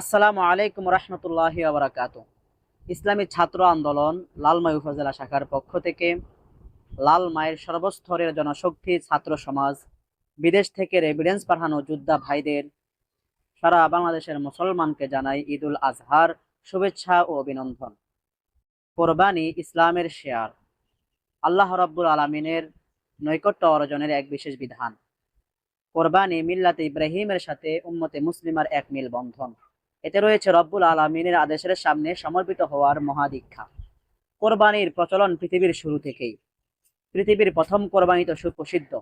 আসসালামু আলাইকুম রহমতুল্লাহ আবরাকাত ইসলামী ছাত্র আন্দোলন লালমাই উপজেলা শাখার পক্ষ থেকে লাল মায়ের সর্বস্তরের জনশক্তি ছাত্র সমাজ, বিদেশ থেকে রেভিডেন্স পাঠানো যোদ্ধা ভাইদের, সারা বাংলাদেশের মুসলমানকে জানাই ঈদুল আজহার শুভেচ্ছা ও অভিনন্দন। কোরবানি ইসলামের শেয়ার, আল্লাহ রাব্বুল আলমিনের নৈকট্য অর্জনের এক বিশেষ বিধান। কোরবানি মিল্লাতে ইব্রাহিমের সাথে উম্মতে মুসলিমার এক মিল বন্ধন এতে রয়েছে রব্বুল আলমিনের আদেশের সামনে সমর্পিত হওয়ার মহাদীক্ষা। কোরবানির প্রচলন পৃথিবীর শুরু থেকেই। পৃথিবীর প্রথম কোরবানি তো সুপ্রসিদ্ধ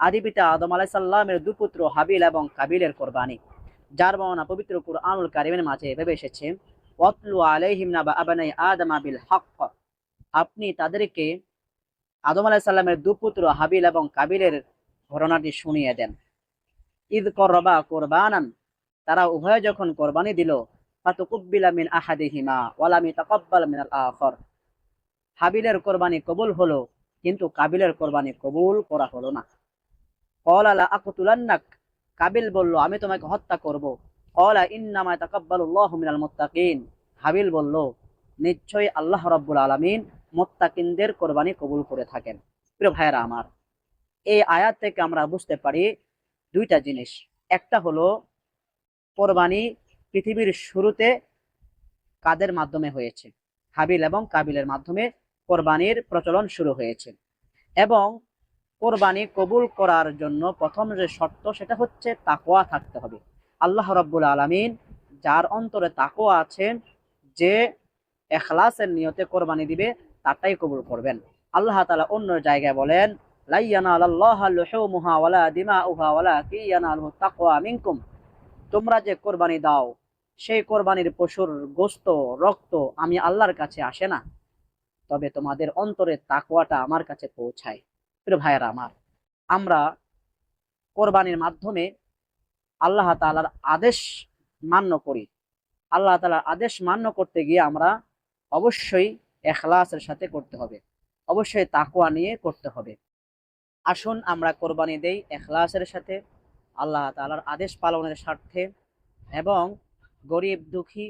আদিপিতা আদম আলাইসাল্লামের দুপুত্র হাবিল এবং কাবিলের কোরবানি, যার বর্ণনা পবিত্র কুরআনুল কারিমের মাঝে এভাবে এসেছে, ওয়াতলু আলাইহিম নাবা আবানাই আদম বিল হক। আপনি তাদেরকে আদম আলাইসাল্লামের দুপুত্র হাবিল এবং কাবিলের ঘটনাটি শুনিয়ে দেন। ঈদ করবা কোরবানান তারা উভয় যখন কোরবানি দিল, ফাতুকুব্বিলা মিন আহাদিহিমা ওয়ালাম তাকাব্বাল মিনাল আখর। হাবিলের কোরবানি কবুল হলো, কিন্তু কাবিলের কোরবানি কবুল করা হলো না। কল আলা আকতুলান্নাক, কাবিল বলল, আমি তোমাকে হত্যা করব। কলা ইন্নামা তাকাব্বালুল্লাহু মিনাল মুত্তাকিন। হাবিল বলল, নিশ্চয়ই আল্লাহ রাব্বুল আলামিন মুত্তাকিনদের কোরবানি কবুল করে থাকেন। প্রিয় ভাইয়েরা আমার, এই আয়াত থেকে আমরা বুঝতে পারি দুইটা জিনিস। একটা হলো কোরবানি পৃথিবীর শুরুতে কাদের মাধ্যমে হয়েছে? হাবিল এবং কাবিলের মাধ্যমে কোরবানির প্রচলন শুরু হয়েছে। এবং কোরবানি কবুল করার জন্য প্রথম যে শর্ত সেটা হচ্ছে তাকোয়া থাকতে হবে। আল্লাহ রাব্বুল আলামিন যার অন্তরে তাকোয়া আছে যে এখলাসের নিয়তে কোরবানি দিবে, তারটাই কবুল করবেন। আল্লাহ তালা অন্য জায়গায় বলেন লাইয়ানা আল্লাহ ওয়ালা দিমাউহা ওয়ালা কিয়ানালহু তাকওয়া মিনকুম। তোমরা যে কোরবানি দাও, সেই কোরবানির পশুর গোস্ত, রক্ত আমি আল্লাহর কাছে আসে না। তবে তোমাদের অন্তরের তাকওয়াটা আমার কাছে পৌঁছায়। প্রিয় ভাইয়েরা আমার, আমরা কোরবানির মাধ্যমে আল্লাহ তালার আদেশ মান্য করি। আল্লাহ তালার আদেশ মান্য করতে গিয়ে আমরা অবশ্যই এখলাসের সাথে করতে হবে। অবশ্যই তাকওয়া নিয়ে করতে হবে। আসুন আমরা কোরবানি দেই এখলাসের সাথে। আল্লাহ তালার আদেশ পালনের স্বার্থে এবং গরিব দুঃখী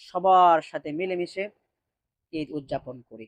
সবার সাথে মিলেমিশে ঈদ উদযাপন করি।